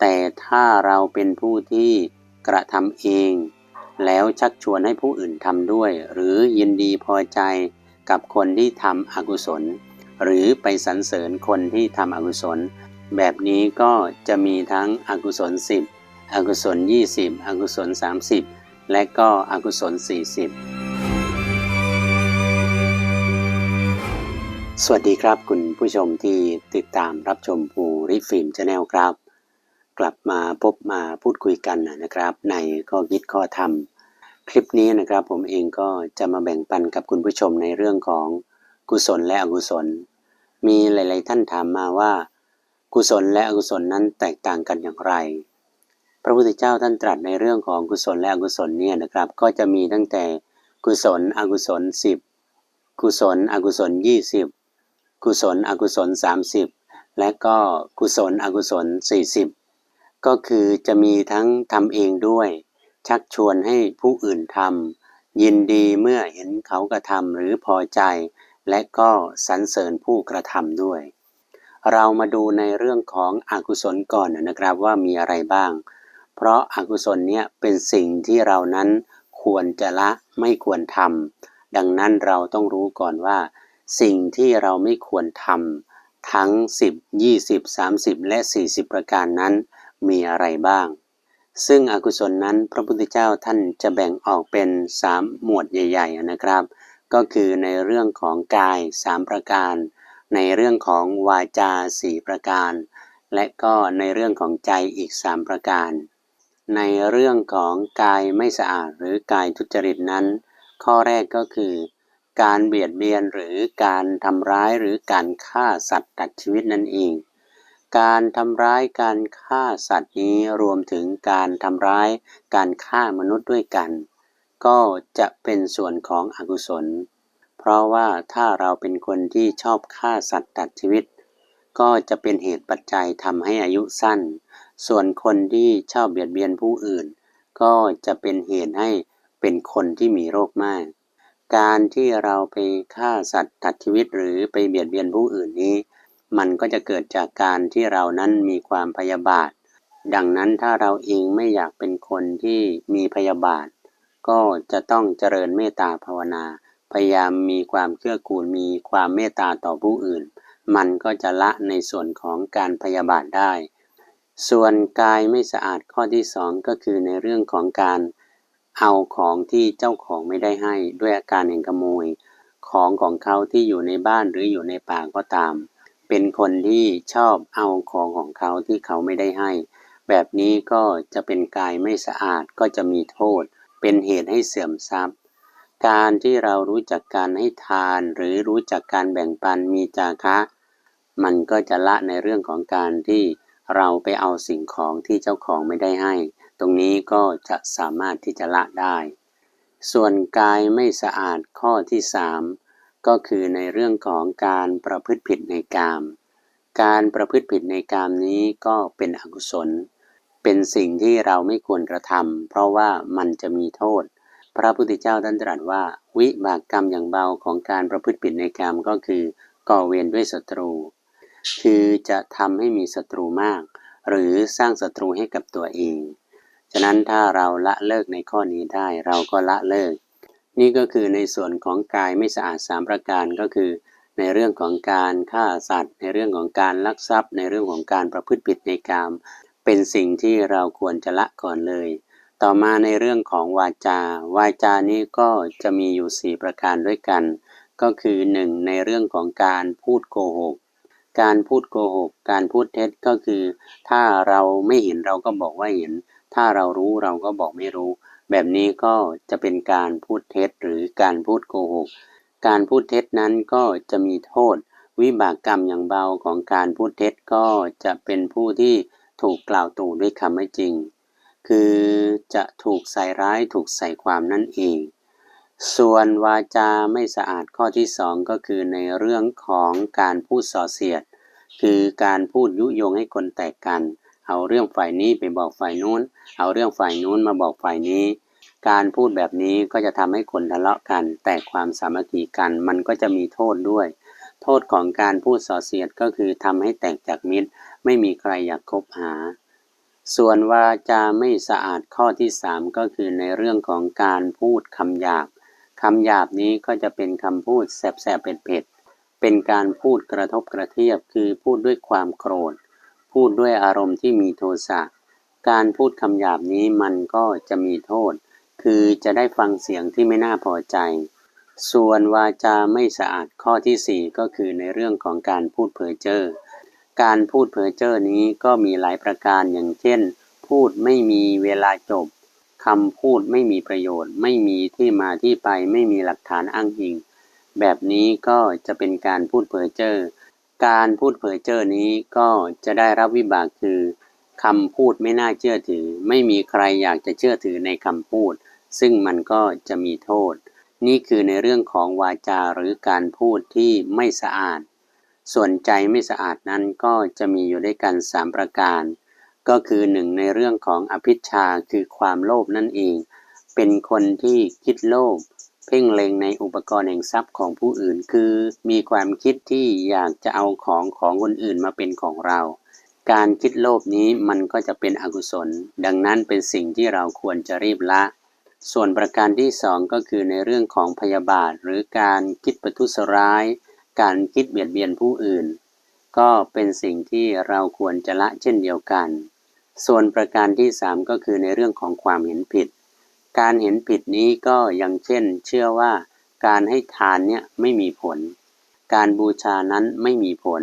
แต่ถ้าเราเป็นผู้ที่กระทำเอง แล้วชักชวนให้ผู้อื่นทำด้วย หรือยินดีพอใจกับคนที่ทำอกุศล หรือไปสรรเสริญคนที่ทำอกุศล แบบนี้ก็จะมีทั้งอกุศล 10 อกุศล 20 อกุศล 30 และก็อกุศล 40สวัสดีครับคุณผู้ชมที่ติดตามรับชมภูริฟิล์มชาแนลครับ กลับมาพบมาพูดคุยกันนะครับ ในข้อคิดข้อธรรม คลิปนี้นะครับผมเองก็จะมาแบ่งปันกับคุณผู้ชมในเรื่องของกุศลและอกุศล มีหลาย ๆ ท่านถามมาว่า กุศลและอกุศลนั้นแตกต่างกันอย่างไร พระพุทธเจ้าท่านตรัสในเรื่องของกุศลและอกุศลเนี่ยนะครับ ก็จะมีตั้งแต่กุศลอกุศล 10 กุศลอกุศล 20 กุศลอกุศล 30 และก็กุศลอกุศล 40 ก็คือจะมีทั้งทำเองด้วย ชักชวนให้ผู้อื่นทำยินดีเมื่อเห็นเขากระทำหรือพอใจ และก็สรรเสริญผู้กระทำด้วย เรามาดูในเรื่องของอกุศลก่อนนะครับว่ามีอะไรบ้าง เพราะอากุศลเนี่ยเป็นสิ่งที่เรานั้นควรจะละไม่ควรทำดังนั้นเราต้องรู้ก่อนว่า สิ่งที่เราไม่ควรทำทั้ง 10 20 30 และ 40 ประการนั้น มีอะไรบ้าง ซึ่งอกุศลนั้นพระพุทธเจ้าท่านจะแบ่งออกเป็น 3 หมวดใหญ่ ๆนะครับ ก็คือในเรื่องของกาย 3 ประการ ในเรื่องของวาจา 4 ประการ และก็ในเรื่องของใจอีก 3 ประการ ในเรื่องของกายไม่สะอาดหรือกายทุจริตนั้น ข้อแรกก็คือ การเบียดเบียนหรือการทำร้ายหรือการฆ่าสัตว์ตัดชีวิตนั่นเอง การทำร้ายการฆ่าสัตว์นี้รวมถึงการทำร้ายการฆ่ามนุษย์ด้วยกัน ก็จะเป็นส่วนของอกุศล เพราะว่าถ้าเราเป็นคนที่ชอบฆ่าสัตว์ตัดชีวิต ก็จะเป็นเหตุปัจจัยทำให้อายุสั้น ส่วนคนที่ชอบเบียดเบียนผู้อื่น ก็จะเป็นเหตุให้เป็นคนที่มีโรคมาก การที่เราไปฆ่าสัตว์ตัดชีวิตหรือไปเบียดเบียนผู้อื่นนี้ มันก็จะเกิดจากการที่เรานั้นมีความพยาบาท ดังนั้นถ้าเราเองไม่อยากเป็นคนที่มีพยาบาท ก็จะต้องเจริญเมตตาภาวนา พยายามมีความเกื้อกูลมีความเมตตาต่อผู้อื่น มันก็จะละในส่วนของการพยาบาทได้ ส่วนกายไม่สะอาดข้อที่สองก็คือในเรื่องของการเอาของที่เจ้าของไม่ได้ให้ด้วยอาการแห่งขโมย ของของเขาที่อยู่ในบ้านหรืออยู่ในป่าก็ตาม เป็นคนที่ชอบเอาของของเขาที่เขาไม่ได้ให้ แบบนี้ก็จะเป็นกายไม่สะอาดก็จะมีโทษ เป็นเหตุให้เสื่อมทรัพย์ การที่เรารู้จักการให้ทานหรือรู้จักการแบ่งปันมีจาคะ มันก็จะละในเรื่องของการที่เราไปเอาสิ่งของที่เจ้าของไม่ได้ให้ ตรงนี้ก็จะสามารถที่จะละได้ ส่วนกายไม่สะอาดข้อที่สาม ก็คือในเรื่องของการประพฤติผิดในกาม การประพฤติผิดในกามนี้ก็เป็นอกุศล เป็นสิ่งที่เราไม่ควรกระทำเพราะว่ามันจะมีโทษ พระพุทธเจ้าท่านตรัสว่า วิบากกรรมอย่างเบาของการประพฤติผิดในกามก็คือก่อเวรด้วยศัตรู คือจะทำให้มีศัตรูมาก หรือสร้างศัตรูให้กับตัวเอง ฉะนั้นถ้าเราละเลิกในข้อนี้ได้เราก็ละเลิก นี่ก็คือในส่วนของกายไม่สะอาดสามประการก็คือ ในเรื่องของการฆ่าสัตว์ ในเรื่องของการลักทรัพย์ ในเรื่องของการประพฤติผิดในกาม เป็นสิ่งที่เราควรจะละก่อนเลย ต่อมาในเรื่องของวาจา วาจานี้ก็จะมีอยู่ 4 ประการด้วยกัน ก็คือ 1. ในเรื่องของการพูดโกหกการพูดโกหก การพูดเท็จก็คือ ถ้าเราไม่เห็นเราก็บอกว่าเห็น ถ้าเรารู้เราก็บอกไม่รู้ แบบนี้ก็จะเป็นการพูดเท็จหรือการพูดโกหก การพูดเท็จนั้นก็จะมีโทษ วิบากกรรมอย่างเบาของการพูดเท็จก็จะเป็นผู้ที่ถูกกล่าวตู่ด้วยคำไม่จริง คือจะถูกใส่ร้ายถูกใส่ความนั่นเอง ส่วนวาจาไม่สะอาดข้อที่สองก็คือในเรื่องของการพูดส่อเสียด คือการพูดยุยงให้คนแตกกันเอาเรื่องฝ่ายนี้ไปบอกฝ่ายนู้น เอาเรื่องฝ่ายนู้นมาบอกฝ่ายนี้ การพูดแบบนี้ก็จะทำให้คนทะเลาะกัน แตกความสามัคคีกันมันก็จะมีโทษด้วย โทษของการพูดส่อเสียดก็คือทำให้แตกจากมิตร ไม่มีใครอยากคบหา ส่วนวาจาไม่สะอาดข้อที่สามก็คือในเรื่องของการพูดคำหยาบคำหยาบนี้ก็จะเป็นคำพูดแสบๆเผ็ดๆเป็นการพูดกระทบกระเทียบคือพูดด้วยความโกรธ พูดด้วยอารมณ์ที่มีโทสะการพูดคำหยาบนี้มันก็จะมีโทษ คือจะได้ฟังเสียงที่ไม่น่าพอใจ ส่วนวาจาไม่สะอาดข้อที่สี่ก็คือในเรื่องของการพูดเพ้อเจ้อการพูดเพ้อเจ้อนี้ก็มีหลายประการอย่างเช่น พูดไม่มีเวลาจบคำพูดไม่มีประโยชน์ ไม่มีที่มาที่ไปไม่มีหลักฐานอ้างอิง แบบนี้ก็จะเป็นการพูดเพ้อเจ้อการพูดเพ้อเจ้อนี้ก็จะได้รับวิบากคือคำพูดไม่น่าเชื่อถือ ไม่มีใครอยากจะเชื่อถือในคำพูด ซึ่งมันก็จะมีโทษ นี่คือในเรื่องของวาจาหรือการพูดที่ไม่สะอาด ส่วนใจไม่สะอาดนั้นก็จะมีอยู่ด้วยกันสามประการ ก็คือหนึ่งในเรื่องของอภิชาคือความโลภนั่นเอง เป็นคนที่คิดโลภเพ่งเล็งในอุปกรณ์แห่งทรัพย์ของผู้อื่น คือมีความคิดที่อยากจะเอาของของคนอื่นมาเป็นของเรา การคิดโลภนี้มันก็จะเป็นอกุศล ดังนั้นเป็นสิ่งที่เราควรจะรีบละ ส่วนประการที่สองก็คือในเรื่องของพยาบาท หรือการคิดประทุษร้าย การคิดเบียดเบียนผู้อื่น ก็เป็นสิ่งที่เราควรจะละเช่นเดียวกัน ส่วนประการที่สามก็คือในเรื่องของความเห็นผิด การเห็นผิดนี้ก็อย่างเช่น เชื่อว่าการให้ทานเนี่ยไม่มีผล การบูชานั้นไม่มีผล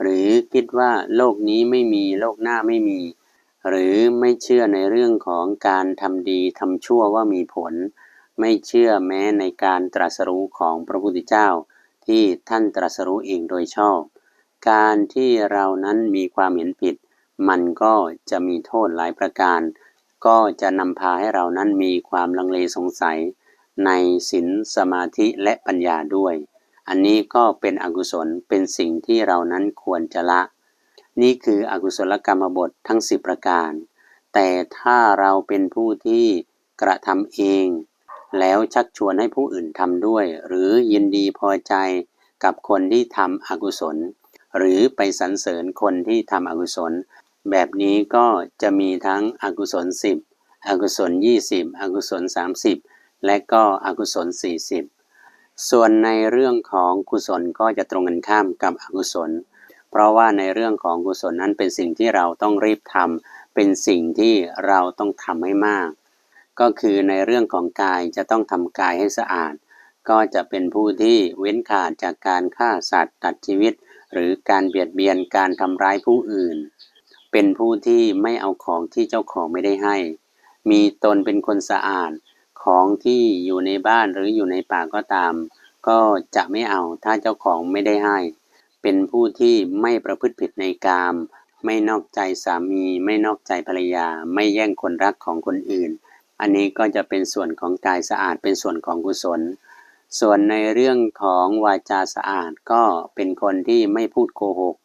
หรือคิดว่าโลกนี้ไม่มีโลกหน้าไม่มี หรือไม่เชื่อในเรื่องของการทำดีทำชั่วว่ามีผล ไม่เชื่อแม้ในการตรัสรู้ของพระพุทธเจ้า ที่ท่านตรัสรู้เองโดยชอบ การที่เรานั้นมีความเห็นผิด มันก็จะมีโทษหลายประการ ก็จะนำพาให้เรานั้นมีความลังเลสงสัย ในศีลสมาธิและปัญญาด้วย อันนี้ก็เป็นอกุศลเป็นสิ่งที่เรานั้นควรจะละ นี่คืออกุศลกรรมบททั้งสิบประการ แต่ถ้าเราเป็นผู้ที่กระทำเอง แล้วชักชวนให้ผู้อื่นทำด้วย หรือยินดีพอใจกับคนที่ทำอกุศล หรือไปสรรเสริญคนที่ทำอกุศล แบบนี้ก็จะมีทั้งอกุศลสิบอกุศล 20 อกุศล 30 และก็อกุศล 40 ส่วนในเรื่องของกุศลก็จะตรงกันข้ามกับอกุศล เพราะว่าในเรื่องของกุศลนั้นเป็นสิ่งที่เราต้องรีบทำเป็นสิ่งที่เราต้องทำให้มาก ก็คือในเรื่องของกายจะต้องทำกายให้สะอาด ก็จะเป็นผู้ที่เว้นขาดจากการฆ่าสัตว์ตัดชีวิต หรือการเบียดเบียนการทำร้ายผู้อื่น เป็นผู้ที่ไม่เอาของที่เจ้าของไม่ได้ให้ มีตนเป็นคนสะอาดของที่อยู่ในบ้านหรืออยู่ในป่าก็ตาม ก็จะไม่เอาถ้าเจ้าของไม่ได้ให้ เป็นผู้ที่ไม่ประพฤติผิดในกาม ไม่นอกใจสามี ไม่นอกใจภรรยา ไม่แย่งคนรักของคนอื่น อันนี้ก็จะเป็นส่วนของกายสะอาดเป็นส่วนของกุศล ส่วนในเรื่องของวาจาสะอาดก็เป็นคนที่ไม่พูดโกหก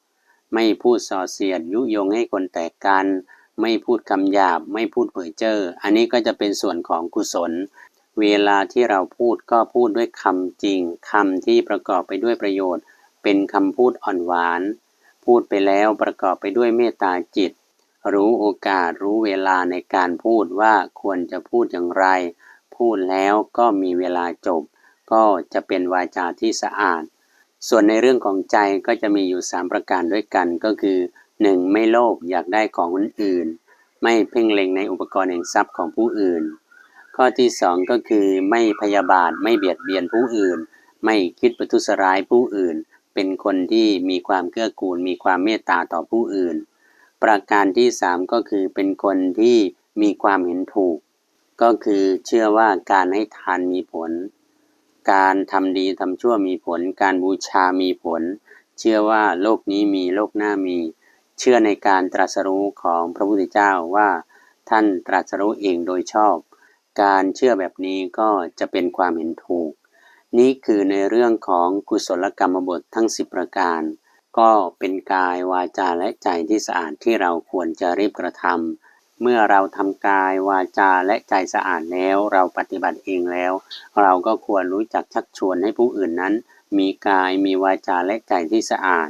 ไม่พูดส่อเสียดยุยงให้คนแตกกัน ไม่พูดคำหยาบ ไม่พูดเผยเจ้อ อันนี้ก็จะเป็นส่วนของกุศลเวลาที่เราพูดก็พูดด้วยคำจริงคำที่ประกอบไปด้วยประโยชน์ เป็นคำพูดอ่อนหวาน พูดไปแล้วประกอบไปด้วยเมตตาจิต รู้โอกาสรู้เวลาในการพูดว่าควรจะพูดอย่างไร พูดแล้วก็มีเวลาจบ ก็จะเป็นวาจาที่สะอาด ส่วนในเรื่องของใจก็จะมีอยู่ 3 ประการด้วยกันก็คือ 1. ไม่โลภอยากได้ของคนอื่น ไม่เพ่งเล็งในอุปกรณ์แห่งทรัพย์ของผู้อื่น ข้อที่2ก็คือไม่พยาบาทไม่เบียดเบียนผู้อื่น ไม่คิดประทุษร้ายผู้อื่น เป็นคนที่มีความเกื้อกูล มีความเมตตาต่อผู้อื่น ประการที่3ก็คือเป็นคนที่มีความเห็นถูก ก็คือเชื่อว่าการให้ทานมีผล การทำดีทำชั่วมีผล การบูชามีผล เชื่อว่าโลกนี้มีโลกหน้ามี เชื่อในการตรัสรู้ของพระพุทธเจ้าว่า ท่านตรัสรู้เองโดยชอบ การเชื่อแบบนี้ก็จะเป็นความเห็นถูก นี่คือในเรื่องของกุศลกรรมบททั้ง 10 ประการ ก็เป็นกายวาจาและใจที่สะอาดที่เราควรจะรีบกระทำเมื่อเราทำกายวาจาและใจสะอาดแล้ว เราปฏิบัติเองแล้ว เราก็ควรรู้จักชักชวนให้ผู้อื่นนั้น มีกายมีวาจาและใจที่สะอาด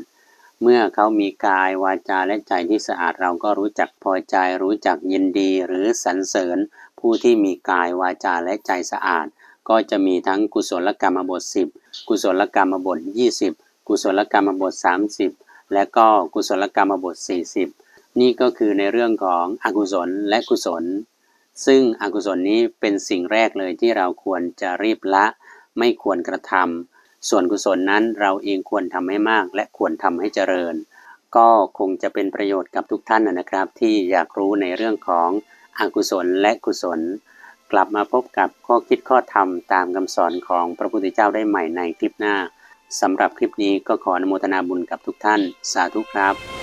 เมื่อเขามีกายวาจาและใจที่สะอาด เราก็รู้จักพอใจรู้จักยินดีหรือสรรเสริญ ผู้ที่มีกายวาจาและใจสะอาด ก็จะมีทั้งกุศลกรรมบท 10 กุศลกรรมบท 20 กุศลกรรมบท 30 และก็กุศลกรรมบท 40 นี่ก็คือในเรื่องของอกุศลและกุศล ซึ่งอกุศลนี้เป็นสิ่งแรกเลยที่เราควรจะรีบละ ไม่ควรกระทำส่วนกุศลนั้นเราเองควรทำให้มาก และควรทำให้เจริญ ก็คงจะเป็นประโยชน์กับทุกท่านนะครับ ที่อยากรู้ในเรื่องของอกุศลและกุศล กลับมาพบกับข้อคิดข้อธรรมตามคำสอนของพระพุทธเจ้าได้ใหม่ในคลิปหน้าสำหรับคลิปนี้ก็ขออนุโมทนาบุญกับทุกท่าน สาธุครับ